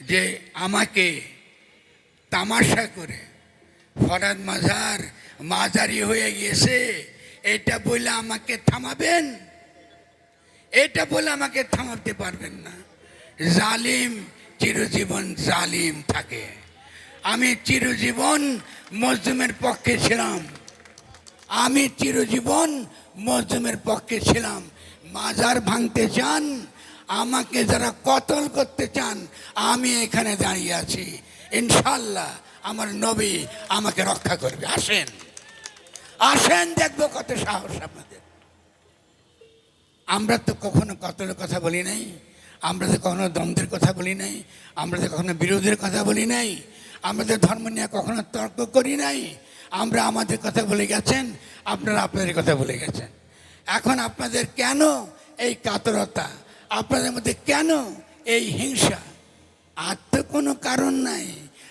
যে আমাকে তামাশা করে, ফরাদ মাজার মাজারি হয়ে গিয়েছে, এটা বলে আমাকে থামাবেন? এটা বলে আমাকে থামাতে পারবেন না। জালিম, চিরজীবন জালিম থাকে। আমি চিরজীবন মজলুমের পক্ষে ছিলাম। আমি চিরজীবন মজলুমের পক্ষে ছিলাম। মাজার ভাঙতে চান আমাকে যারা কতল করতে চান, আমি এখানে দাঁড়িয়ে আছি। ইনশাল্লাহ আমার নবী আমাকে রক্ষা করবে। আসেন। আসেন, দেখব কত সাহস আপনাদের। আমরা তো কখনো কতলের কথা বলি নাই, আমরা তো কখনো দ্বন্দ্বের কথা বলি নাই, আমরা তো কখনো বিরোধের কথা বলি নাই, আমরা তো ধর্ম নিয়ে কখনো তর্ক করি নাই। আমরা আমাদের কথা বলে গেছেন, আপনারা আপনাদের কথা বলে গেছেন। এখন আপনাদের কেন এই কাতরতা আপনাদের মধ্যে কেন এই হিংসা? আর তো কোনো কারণ নাই।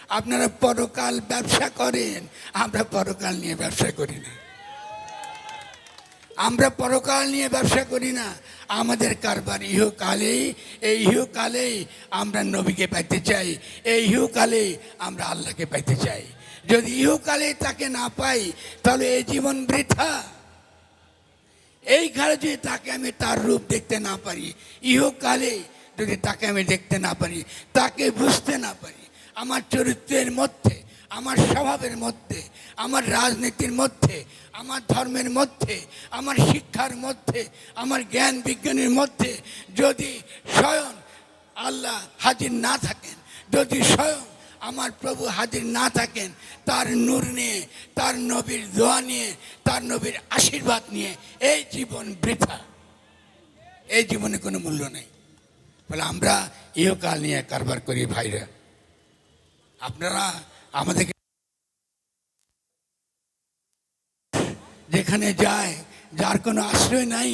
আপনারা পরকাল ব্যবসা করেন, আমরা পরকাল নিয়ে ব্যবসা করি না। আমরা পরকাল নিয়ে ব্যবসা করি না। আমাদের কারবার ইহকালেই এই ইহকালেই আমরা নবীকে পাইতে চাই, এই ইহকালে আমরা আল্লাহকে পাইতে চাই। যদি ইহকালে তাকে না পাই, তাহলে এই জীবন বৃথা। এই ঘরে যদি তাকে আমি তার রূপ দেখতে না পারি, ইহকালে যদি তাকে আমি দেখতে না পারি, তাকে বুঝতে না পারি, আমার চরিত্রের মধ্যে, আমার স্বভাবের মধ্যে, আমার রাজনীতির মধ্যে, আমার ধর্মের মধ্যে, আমার শিক্ষার মধ্যে, আমার জ্ঞান বিজ্ঞানের মধ্যে, যদি স্বয়ং আল্লাহ হাজির না থাকেন, যদি স্বয়ং আমার প্রভু হাজির না থাকেন, তার নূর নিয়ে, তার নবীর দোয়া নিয়ে, তার নবীর আশীর্বাদ নিয়ে এই জীবন বৃথা। এই জীবনে কোনো মূল্য নেই। বলে, আমরা ইহকাল নিয়ে কারবার করি ভাইরা। আপনারা আমাদেরকে যেখানে যায়, যার কোনো আশ্রয় নাই,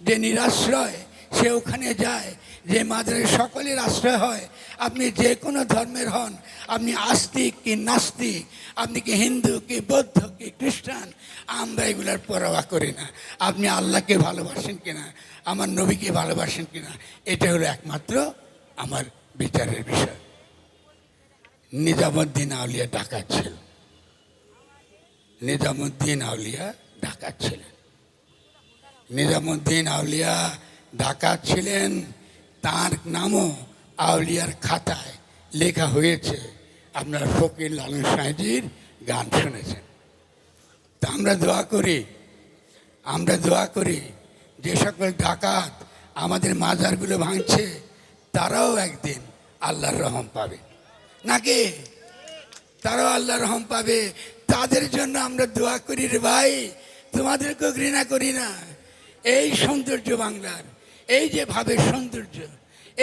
যে নিরাশ্রয় সে ওখানে যায়, যে মাদ্রাসে সকলের আশ্রয় হয়। আপনি যে কোনো ধর্মের হন, আপনি আস্তিক কি নাস্তিক, আপনি কি হিন্দু কি বৌদ্ধ কি খ্রিস্টান, আমরা এগুলার পরোয়া করি না। আপনি আল্লাহকে ভালোবাসেন কিনা, আমার নবীকে ভালোবাসেন কিনা, এটা হলো একমাত্র আমার বিচারের বিষয়। নিজামুদ্দিন আউলিয়া ডাকাত ছিল। নিজামুদ্দিন আউলিয়া ডাকাত ছিলেন। নিজামুদ্দিন আউলিয়া ডাকাত ছিলেন, তার নামও আউলিয়ার খাতায় লেখা হয়েছে। আপনার ফকির লালন সাহেজির গান শুনেছেন। তা আমরা দোয়া করি, আমরা দোয়া করি যে সকল ডাকাত আমাদের মাজারগুলো ভাঙছে, তারাও একদিন আল্লাহর রহম পাবে। নাকি? তারাও আল্লাহ রহম পাবে। তাদের জন্য আমরা দোয়া করি রে ভাই, তোমাদেরকেও ঘৃণা করি না। এই সৌন্দর্য বাংলার এই যে ভাবের সৌন্দর্য,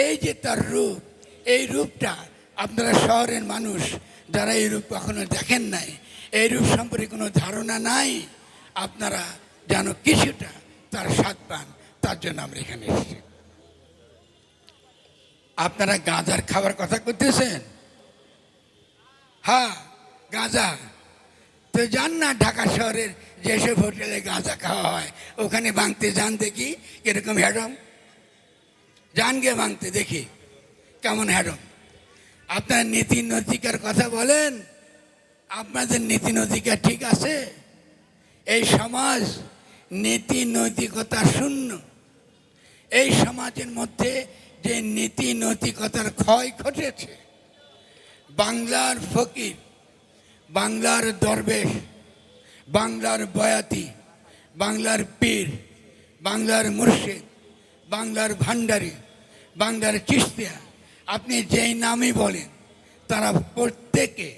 এই যে তার রূপ, এই রূপটা আপনারা শহরের মানুষ যারা এই রূপ কখনো দেখেন নাই, এই রূপ সম্পর্কে কোনো ধারণা নাই, আপনারা যেন কিছুটা তার স্বাদ পান, তার জন্য আমরা এখানে এসেছি। আপনারা গাঁজার খাবার কথা করতেছেন হ্যাঁ গাঁজা। তো যান না ঢাকা শহরের যেসব হোটেলে গাঁজা খাওয়া হয়, ওখানে ভাঙতে যান দেখি, কীরকম হ্যাডম যান গিয়ে ভাঙতে, দেখি কেমন হ্যাডম আপনার নীতি নৈতিকার কথা বলেন, আপনাদের নীতি নৈতিকা ঠিক আছে? এই সমাজ নীতি নৈতিকতা শূন্য। এই সমাজের মধ্যে যে নীতি নৈতিকতার ক্ষয় ঘটেছে, বাংলার ফকির, বাংলার দরবেশ, বাংলার বয়াতি, বাংলার পীর, বাংলার মুর্শিদ বাংলার ভান্ডারী, বাংলার চিস্তিয়া। আপনি যেই নামই বলেন, তারা প্রত্যেকে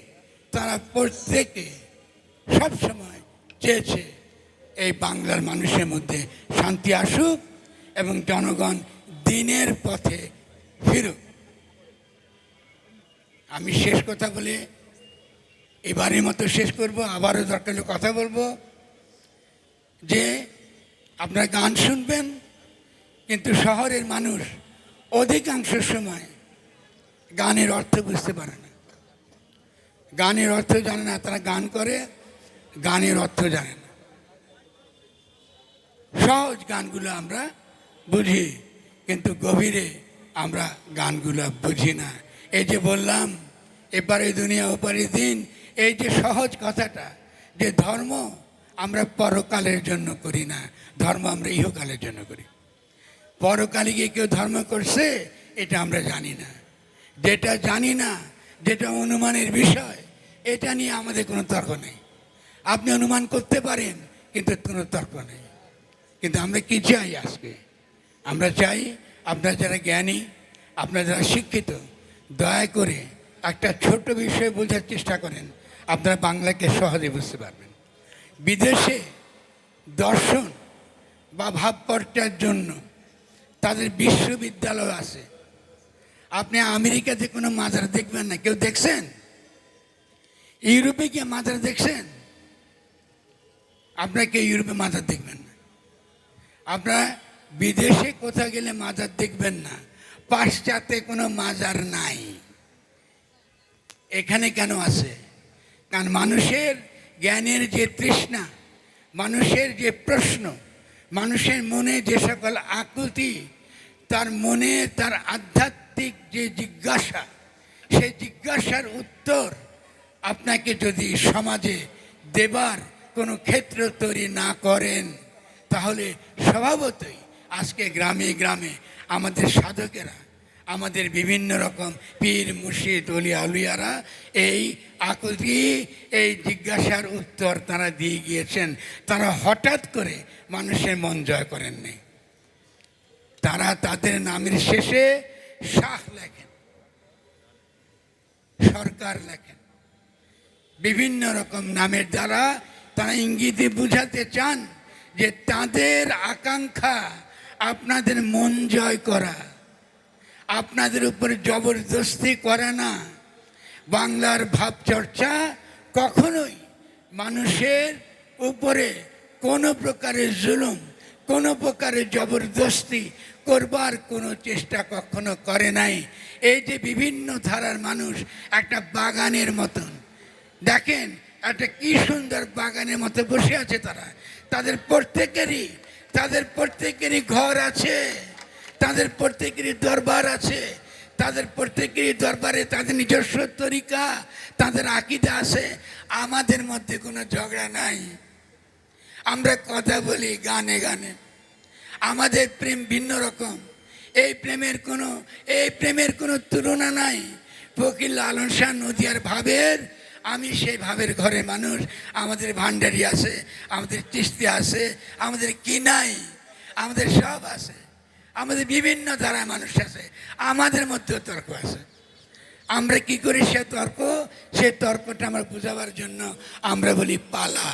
তারা প্রত্যেকে সবসময় চেয়েছে এই বাংলার মানুষের মধ্যে শান্তি আসুক এবং জনগণ দিনের পথে ফিরুক। আমি শেষ কথা বলে এবারের মতো শেষ করব, আবারও দরকার কথা বলব। যে আপনারা গান শুনবেন কিন্তু শহরের মানুষ অধিকাংশ সময় গানের অর্থ বুঝতে পারে না। গানের অর্থ জানে না, তারা গান করে, গানের অর্থ জানে না। সহজ গানগুলো আমরা বুঝি, কিন্তু গভীরে আমরা গানগুলো বুঝি না। এই যে বললাম, এপারে দুনিয়া, ওপারে দিন, এই যে সহজ কথাটা, যে ধর্ম আমরা পরকালের জন্য করি না, ধর্ম আমরা ইহকালের জন্য করি। পরকালে গিয়ে কেউ ধর্ম করছে, এটা আমরা জানি না। যেটা জানি না, যেটা অনুমানের বিষয়, এটা নিয়ে আমাদের কোনো তর্ক নেই। আপনি অনুমান করতে পারেন, কিন্তু কোনো তর্ক নেই। কিন্তু আমরা কি চাই আজকে? আমরা চাই আপনারা যারা জ্ঞানী, আপনারা যারা শিক্ষিত, দয়া করে একটা ছোট বিষয় বোঝার চেষ্টা করেন। আপনারা বাংলাকে সহজে বুঝতে পারবেন। বিদেশে দর্শন বা ভাবপর্চার জন্য তাদের বিশ্ববিদ্যালয় আছে। আপনি আমেরিকাতে কোনো মাজার দেখবেন না। কেউ দেখছেন? ইউরোপে গিয়ে মাজার দেখছেন? আপনারা কেউ ইউরোপে মাজার দেখবেন না। আপনারা বিদেশে কোথাও গেলে মাজার দেখবেন না। পাশ্চাত্যে কোনো মাজার নাই। এখানে কেন আছে? কারণ মানুষের জ্ঞানের যে তৃষ্ণা, মানুষের যে প্রশ্ন, মানুষের মনে যে সকল আকুতি তার মনে, তার আধ্যাত্মিক যে জিজ্ঞাসা, সেই জিজ্ঞাসার উত্তর আপনাকে যদি সমাজে দেবার কোনো ক্ষেত্র তৈরি না করেন, তাহলে স্বভাবতই আজকে গ্রামে গ্রামে আমাদের সাধকেরা, আমাদের বিভিন্ন রকম পীর, মুর্শিদ অলিয়া আলুয়ারা এই আকুতি, এই জিজ্ঞাসার উত্তর তারা দিয়ে গিয়েছেন। তারা হঠাৎ করে মানুষের মন জয় করেননি। তারা তাদের নামের শেষে শাহ লেখেন, সরকার লেখেন। বিভিন্ন রকম নামের দ্বারা তারা ইঙ্গিতে বুঝাতে চান যে তাদের আকাঙ্ক্ষা, আপনাদের মন জয় করা, আপনাদের উপর জবরদস্তি করে না, বাংলার ভাবচর্চা কখনোই মানুষের উপরে কোনো প্রকারের জুলুম, কোনো প্রকারের জবরদস্তি করবার কোনো চেষ্টা কখনো করে নাই। এই যে বিভিন্ন ধারার মানুষ একটা বাগানের মতন। দেখেন একটা কি সুন্দর বাগানের মতো বসে আছে তারা। তাদের প্রত্যেকেরই তাদের প্রত্যেকেরই ঘর আছে। তাদের প্রত্যেকেরই দরবার আছে। তাদের প্রত্যেকেরই দরবারে তাদের নিজস্ব তরিকা, তাদের আকিদা আছে। আমাদের মধ্যে কোনো ঝগড়া নাই। আমরা কথা বলি গানে গানে। আমাদের প্রেম ভিন্ন রকম। এই প্রেমের কোনো, এই প্রেমের কোনো তুলনা নাই। ফকির লালন শাহ নদিয়ার ভাবের, আমি সেই ভাবের ঘরে মানুষ। আমাদের ভান্ডারি আছে, আমাদের চিস্তি আছে, আমাদের কি নাই? আমাদের সব আছে। আমাদের বিভিন্ন ধারায় মানুষ আছে। আমাদের মধ্যেও তর্ক আছে। আমরা কি করি সে তর্ক? সে তর্কটা আমরা বোঝাবার জন্য আমরা বলি পালা।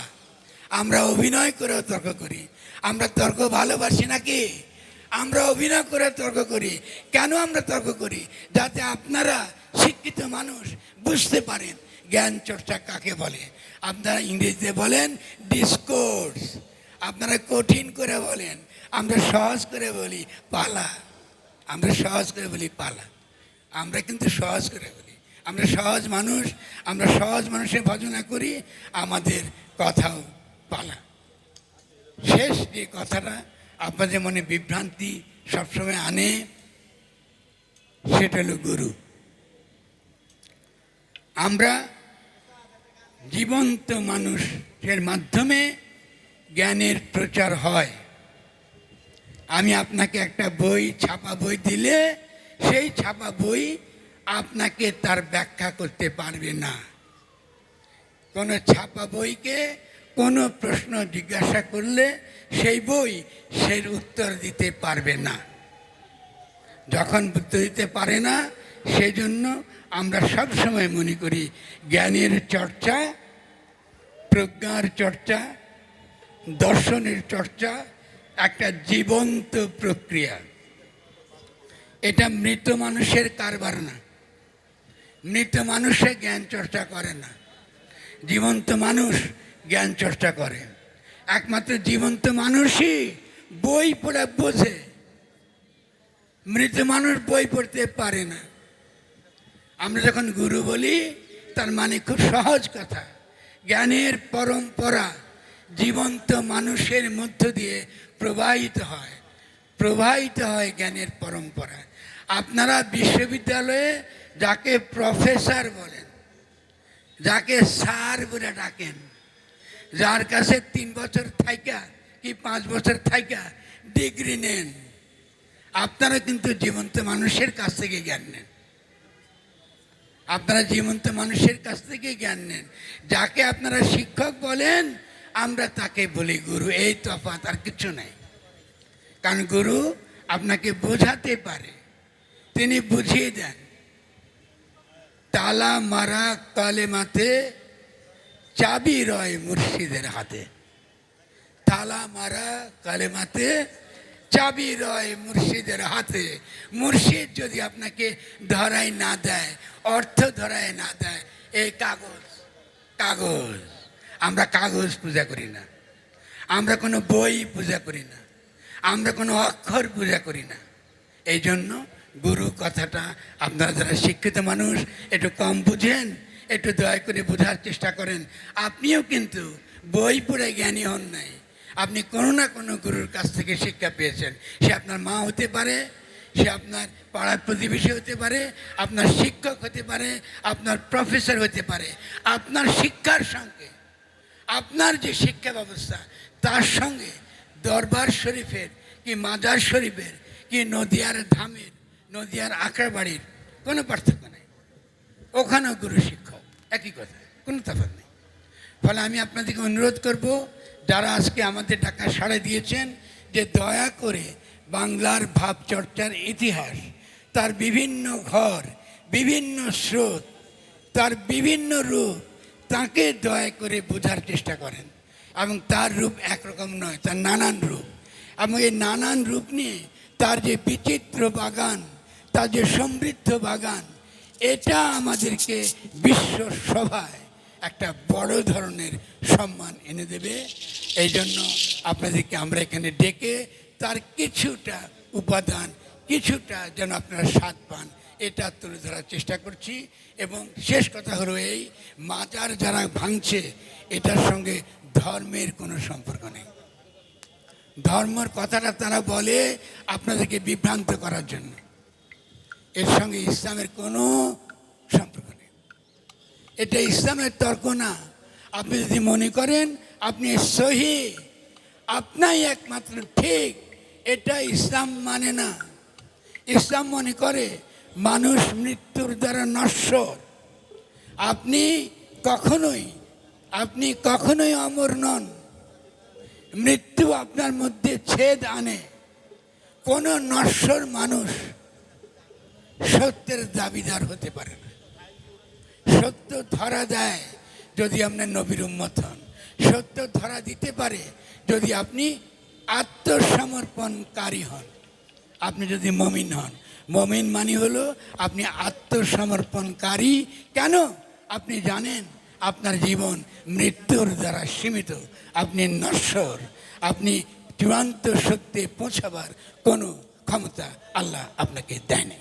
আমরা অভিনয় করেও তর্ক করি। আমরা তর্ক ভালোবাসি নাকি? আমরা অভিনয় করে তর্ক করি। কেন আমরা তর্ক করি? যাতে আপনারা শিক্ষিত মানুষ বুঝতে পারেন। জ্ঞান চর্চা কাকে বলে? আপনারা ইংরেজিতে বলেন ডিসকোর্স আপনারা কঠিন করে বলেন। আমরা সহজ করে বলি পালা। আমরা সহজ করে বলি পালা। আমরা কিন্তু সহজ করে বলি। আমরা সহজ মানুষ। আমরা সহজ মানুষের ভজনা করি। আমাদের কথাও পালা। শেষ যে কথাটা আপনাদের মনে বিভ্রান্তি সবসময় আনে, সেটা হলো গুরু। আমরা জীবন্ত মানুষের মাধ্যমে জ্ঞানের প্রচার হয়। আমি আপনাকে একটা বই, ছাপা বই দিলে সেই ছাপা বই আপনাকে তার ব্যাখ্যা করতে পারবে না। কোনো ছাপা বইকে কোনো প্রশ্ন জিজ্ঞাসা করলে সেই বই সেই উত্তর দিতে পারবে না। যখন উত্তর দিতে পারে না, সেই জন্য আমরা সব সময় মনে করি জ্ঞানের চর্চা, প্রজ্ঞার চর্চা, দর্শনের চর্চা একটা জীবন্ত প্রক্রিয়া। এটা মৃত মানুষের কারবার না। মৃত মানুষে জ্ঞান চর্চা করে না। জীবন্ত মানুষ জ্ঞান চর্চা করে। একমাত্র জীবন্ত মানুষই বই পড়ে বোঝে। মৃত মানুষ বই পড়তে পারে না। আমরা যখন গুরু বলি, তার মানে খুব সহজ কথা। জ্ঞানের পরম্পরা জীবন্ত মানুষের মধ্য দিয়ে প্রবাহিত হয়। প্রবাহিত হয় জ্ঞানের পরম্পরা। আপনারা বিশ্ববিদ্যালয়ে যাকে প্রফেসর বলেন, যাকে স্যার বলে ডাকেন যার কাছে তিন বছর থাইকা কি পাঁচ বছর থাইকা ডিগ্রি নেন, আপনারা কিন্তু জীবন্ত মানুষের কাছ থেকে জ্ঞান নেন। আপনারা জীবন্ত মানুষের কাছ থেকে জ্ঞান নেন। যাকে আপনারা শিক্ষক বলেন, আমরা তাকে বলি গুরু। এই তফাৎ আর কিছু নাই। কারণ গুরু আপনাকে বোঝাতে পারে। তিনি বুঝিয়ে দেন, তালা মারা কালেমাতে চাবি রয় মুর্শিদের হাতে। তালা মারা কালেমাতে চাবি রয় মুর্শিদের হাতে। মুর্শিদ যদি আপনাকে ধরায় না দেয়, অর্থ ধরায় না দেয়, এই কাগজ কাগজ। আমরা কাগজ পূজা করি না। আমরা কোনো বই পূজা করি না। আমরা কোনো অক্ষর পূজা করি না। এই জন্য গুরু কথাটা আপনারা যারা শিক্ষিত মানুষ, একটু কম বুঝেন। একটু দয়া করে বোঝার চেষ্টা করেন। আপনিও কিন্তু বই পড়ে জ্ঞানী হন নাই। আপনি কোনো না কোনো গুরুর কাছ থেকে শিক্ষা পেয়েছেন। সে আপনার মা হতে পারে, সে আপনার পাড়ার প্রতিবেশী হতে পারে, আপনার শিক্ষক হতে পারে, আপনার প্রফেসর হতে পারে। আপনার শিক্ষার সঙ্গে, আপনার যে শিক্ষা ব্যবস্থা, তার সঙ্গে দরবার শরীফের কি মাজার শরীফের, কি নদিয়ার ধামের, নদিয়ার আঁকড়া বাড়ির কোনো পার্থক্য নেই। ওখানেও গুরু শিক্ষক। একই কথা, কোনো তফাৎ নেই। ফলে আমি আপনাদেরকে অনুরোধ করব, যারা আজকে আমাদের টাকা সাড়ে দিয়েছেন যে দয়া করে বাংলার ভাব চর্চার ইতিহাস, তার বিভিন্ন ঘর, বিভিন্ন স্রোত, তার বিভিন্ন রূপ, তাকে দয়া করে বোঝার চেষ্টা করেন। এবং তার রূপ একরকম নয়, তার নানান রূপ। এবং এই নানান রূপ নিয়ে তার যে বিচিত্র বাগান, তার যে সমৃদ্ধ বাগান এটা আমাদেরকে বিশ্ব সভায় একটা বড় ধরনের সম্মান এনে দেবে। এই জন্য আপনাদেরকে আমরা এখানে ডেকে তার কিছুটা উপাদান, কিছুটা যেন আপনারা স্বাদ পান, এটা তুলে ধরার চেষ্টা করছি। এবং শেষ কথা হলো এই, মাজার যারা ভাঙছে, এটার সঙ্গে ধর্মের কোনো সম্পর্ক নেই। ধর্মর কথাটা তারা বলে আপনাদেরকে বিভ্রান্ত করার জন্য। এর সঙ্গে ইসলামের কোনো সম্পর্ক নেই। এটা ইসলামের তর্ক না। আপনি যদি মনে করেন আপনি সহি, আপনাই একমাত্র ঠিক, এটা ইসলাম মানে না। ইসলাম মনে করে মানুষ মৃত্যুর দ্বারা নশ্বর। আপনি কখনোই আপনি কখনোই অমর নন। মৃত্যু আপনার মধ্যে ছেদ আনে। কোনো নশ্বর মানুষ সত্যের দাবিদার হতে পারে না। সত্য ধরা দেয় যদি আপনার নবীর উম্মত হন। সত্য ধরা দিতে পারে যদি আপনি আত্মসমর্পণকারী হন। আপনি যদি মমিন হন। মমিন মানে হলো আপনি আত্মসমর্পণকারী। কেন? আপনি জানেন আপনার জীবন মৃত্যুর দ্বারা সীমিত। আপনি নশ্বর। আপনি চূড়ান্ত সত্যে পৌঁছাবার কোনো ক্ষমতা আল্লাহ আপনাকে দেয়নি।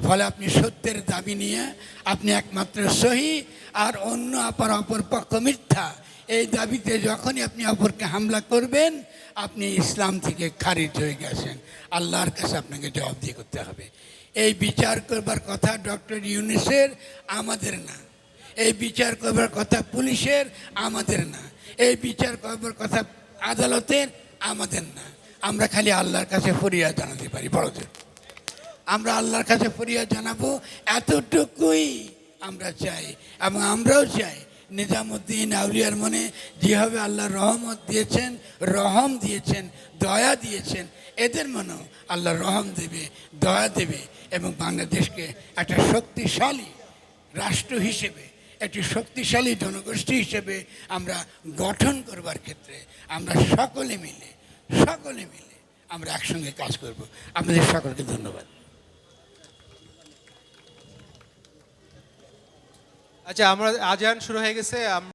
ফলে আপনি সত্যের দাবি নিয়ে আপনি একমাত্র সহি আর অন্য অপর অপর পক্ষ মিথ্যা। এই দাবিতে যখনই আপনি অপরকে হামলা করবেন, আপনি ইসলাম থেকে খারিজ হয়ে গেছেন। আল্লাহর কাছে আপনাকে জবাবদিহি করতে হবে। এই বিচার করবার কথা ডক্টর ইউনিসের আমাদের না। এই বিচার করবার কথা পুলিশের আমাদের না। এই বিচার করবার কথা আদালতের আমাদের না। আমরা খালি আল্লাহর কাছে ফরিয়াদ জানাতে পারি। বড়দের আমরা আল্লাহর কাছে ফরিয়াদ জানাব, এতটুকুই আমরা চাই এবং আমরাও চাই নিজামুদ্দিন আউলিয়ার মনে যেভাবে আল্লাহ রহমত দিয়েছেন, রহম দিয়েছেন, দয়া দিয়েছেন, এদের মনেও আল্লাহ রহম দেবে, দয়া দেবে এবং বাংলাদেশকে একটা শক্তিশালী রাষ্ট্র হিসেবে, একটি শক্তিশালী জনগোষ্ঠী হিসেবে আমরা গঠন করবার ক্ষেত্রে আমরা সকলে মিলে সকলে মিলে আমরা একসঙ্গে কাজ করব। আপনাদের সকলকে ধন্যবাদ। আচ্ছা আমরা আজান শুরু হয়ে গেছে